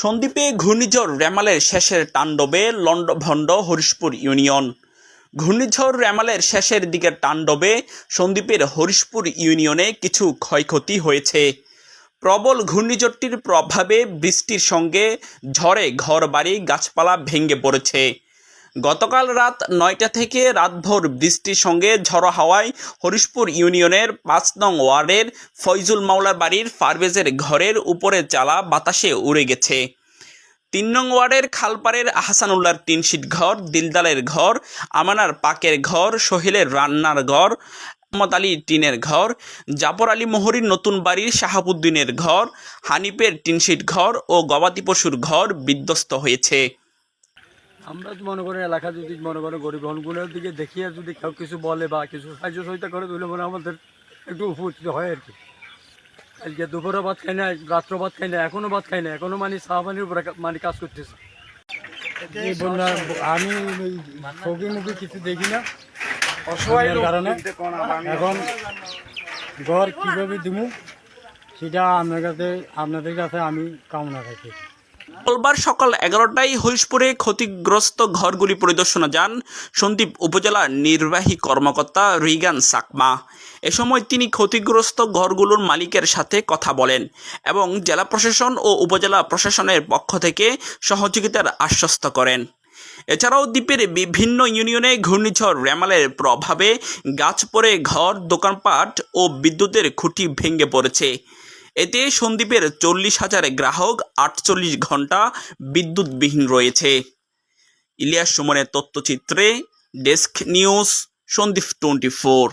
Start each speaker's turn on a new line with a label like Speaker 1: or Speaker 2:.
Speaker 1: সন্দ্বীপে ঘূর্ণিঝড় র্যামালের শেষের তাণ্ডবে লণ্ডভণ্ড হরিশপুর ইউনিয়ন। ঘূর্ণিঝড় র্যামালের শেষের দিকের তাণ্ডবে সন্দ্বীপের হরিশপুর ইউনিয়নে কিছু ক্ষয়ক্ষতি হয়েছে। প্রবল ঘূর্ণিঝড়টির প্রভাবে বৃষ্টির সঙ্গে ঝড়ে ঘরবাড়ি, গাছপালা ভেঙে পড়েছে। গতকাল রাত নয়টা থেকে রাতভর বৃষ্টির সঙ্গে ঝড়ো হাওয়ায় হরিশপুর ইউনিয়নের পাঁচ নং ওয়ার্ডের ফয়জুল মাওলার বাড়ির ফারভেজের ঘরের উপরে চালা বাতাসে উড়ে গেছে। তিন নং ওয়ার্ডের খালপাড়ের আহসানুল্লাহর টিনশিট ঘর, দিলদালের ঘর, আমানার পাকের ঘর, সোহেলের রান্নার ঘর মোহাম্মদ আলী টিনের ঘর, জাফর আলী মোহরির নতুন বাড়ির শাহাবুদ্দিনের ঘর, হানিফের টিনশিট ঘর ও গবাদি পশুর ঘর বিধ্বস্ত হয়েছে।
Speaker 2: আমরা তো মনে করি এলাকা যদি মনে করেন গরিব হনগুলোর দিকে দেখিয়ে যদি কেউ কিছু বলে বা কিছু সাহায্য সহায়তা করে তাহলে মনে আমাদের একটু উপকৃত হয় আর কি। আজকে দুপুরে ভাত খাই না রাত্র ভাত খাই না এখনও ভাত খাই না এখনও মানে চা পানির উপরে মানে কাজ করতেছে। আমি ওই চোখে মুখে কিছু দেখি না অসহায় কারণে এখন ঘর কীভাবে দিব সেটা আপনার কাছে আপনাদের কাছে আমি কামনা রাখি।
Speaker 1: মঙ্গলবার সকাল এগারোটায় হরিশপুরে ক্ষতিগ্রস্ত ঘরগুলি পরিদর্শনে যান সন্দ্বীপ উপজেলার নির্বাহী কর্মকর্তা রিগান সাকমা। এ সময় তিনি ক্ষতিগ্রস্ত ঘরগুলোর মালিকের সাথে কথা বলেন এবং জেলা প্রশাসন ও উপজেলা প্রশাসনের পক্ষ থেকে সহযোগিতার আশ্বস্ত করেন। এছাড়াও দ্বীপের বিভিন্ন ইউনিয়নে ঘূর্ণিঝড় রেমালের প্রভাবে গাছ পড়ে ঘর, দোকানপাট ও বিদ্যুতের খুঁটি ভেঙে পড়েছে। এতে সন্দ্বীপের চল্লিশ হাজার গ্রাহক আটচল্লিশ ঘণ্টা বিদ্যুৎবিহীন রয়েছে। ইলিয়াস সুমনের তথ্যচিত্রে desk news, Sandwip twenty four.